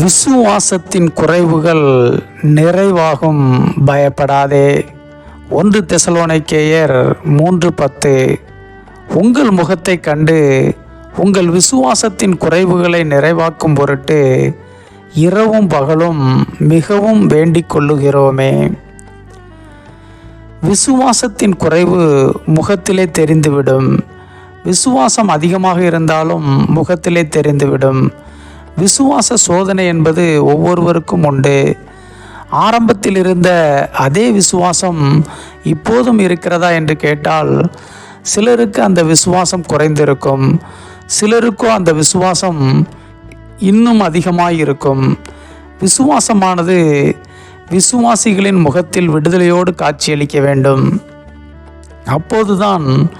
விசுவாசத்தின் குறைவுகள் நிறைவாகும். பயப்படாதே. ஒன்று தெசலோனைக்கேயர் மூன்று பத்து. உங்கள் முகத்தை கண்டு உங்கள் விசுவாசத்தின் குறைவுகளை நிறைவாக்கும் பொருட்டு இரவும் பகலும் மிகவும் வேண்டிக் கொள்ளுகிறோமே. விசுவாசத்தின் குறைவு முகத்திலே தெரிந்துவிடும். விசுவாசம் அதிகமாக இருந்தாலும் முகத்திலே தெரிந்துவிடும். விசுவாச சோதனை என்பது ஒவ்வொருவருக்கும் உண்டு. ஆரம்பத்தில் இருந்த அதே விசுவாசம் இப்போதும் இருக்கிறதா என்று கேட்டால் சிலருக்கு அந்த விசுவாசம் குறைந்திருக்கும். சிலருக்கோ அந்த விசுவாசம் இன்னும் அதிகமாக இருக்கும் விசுவாசமானது விசுவாசிகளின் முகத்தில் விடுதலையோடு காட்சியளிக்க வேண்டும். அப்போதுதான்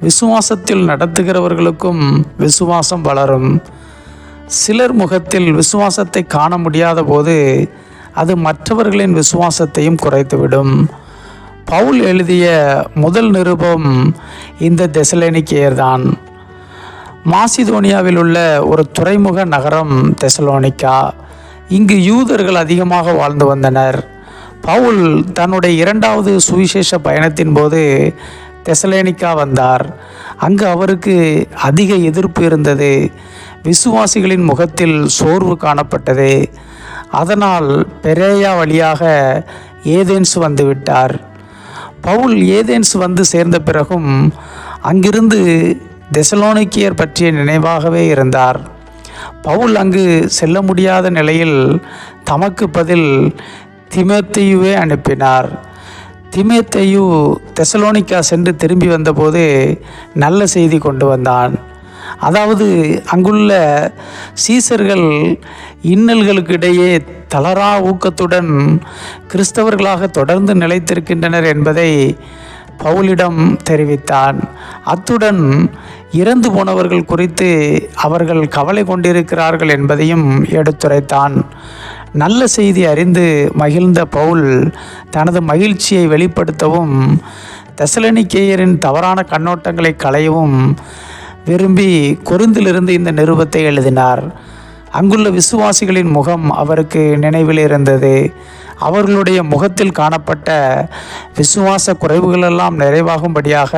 விசுவாசத்தில் நடத்துகிறவர்களுக்கும் விசுவாசம் வளரும். சிலர் முகத்தில் விசுவாசத்தை காண முடியாத போது அது மற்றவர்களின் விசுவாசத்தையும் குறைத்துவிடும். பவுல் எழுதிய முதல் நிருபம் இந்த தெசலோனிக்கேயர்தான். மாசிதோனியாவில் உள்ள ஒரு துறைமுக நகரம் தெசலோனிக்கா. இங்கு யூதர்கள் அதிகமாக வாழ்ந்து வந்தனர். பவுல் தன்னுடைய இரண்டாவது சுவிசேஷ பயணத்தின் போது தெசலேனிக்கா வந்தார். அங்கு அவருக்கு அதிக எதிர்ப்பு இருந்தது. விசுவாசிகளின் முகத்தில் சோர்வு காணப்பட்டது. அதனால் பெரேயா வழியாக ஏதேன்ஸ் வந்துவிட்டார் பவுல் ஏதேன்ஸ் வந்து சேர்ந்த பிறகும் அங்கிருந்து தெசலோனிக்கியர் பற்றிய நினைவாகவே இருந்தார். பவுல் அங்கு செல்ல முடியாத நிலையில் தமக்கு பதில் திமேத்தையுவே அனுப்பினார். திமேத்தையு தெசலோனிக்கா சென்று திரும்பி வந்தபோது நல்ல செய்தி கொண்டு வந்தான். அதாவது அங்குள்ள சீசர்கள் இன்னல்களுக்கு இடையே தளரா ஊக்கத்துடன் கிறிஸ்தவர்களாக தொடர்ந்து நிலைத்திருக்கின்றனர் என்பதை பவுலிடம் தெரிவித்தான். அத்துடன் இறந்து போனவர்கள் குறித்து அவர்கள் கவலை கொண்டிருக்கிறார்கள் என்பதையும் எடுத்துரைத்தான். நல்ல செய்தி அறிந்து மகிழ்ந்த பவுல் தனது மகிழ்ச்சியை வெளிப்படுத்தவும் தசலனிக்கேயரின் தவறான கண்ணோட்டங்களை களையவும் விரும்பி கொருந்திலிருந்து இந்த நிருபத்தை எழுதினார். அங்குள்ள விசுவாசிகளின் முகம் அவருக்கு நினைவில் இருந்தது. அவர்களுடைய முகத்தில் காணப்பட்ட விசுவாச குறைவுகளெல்லாம் நிறைவாகும்படியாக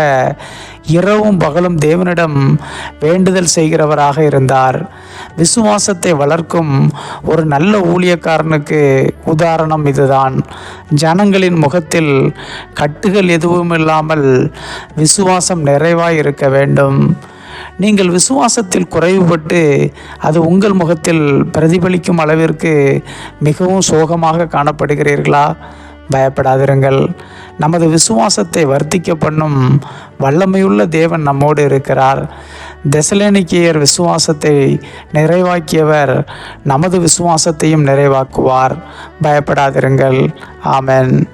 இரவும் பகலும் தேவனிடம் வேண்டுதல் செய்கிறவராக இருந்தார். விசுவாசத்தை வளர்க்கும் ஒரு நல்ல ஊழியக்காரனுக்கு உதாரணம் இதுதான். ஜனங்களின் முகத்தில் கட்டுகள் எதுவும் இல்லாமல் விசுவாசம் நிறைவாய் இருக்க வேண்டும். நீங்கள் விசுவாசத்தில் குறைவுபட்டு அது உங்கள் முகத்தில் பிரதிபலிக்கும் அளவிற்கு மிகவும் சோகமாக காணப்படுகிறீர்களா? பயப்படாதிருங்கள். நமது விசுவாசத்தை வர்த்திக்க பண்ணும் வல்லமையுள்ள தேவன் நம்மோடு இருக்கிறார். தெசலேனிக்கியர் விசுவாசத்தை நிறைவாக்கியவர் நமது விசுவாசத்தையும் நிறைவாக்குவார். பயப்படாதிருங்கள். ஆமென்.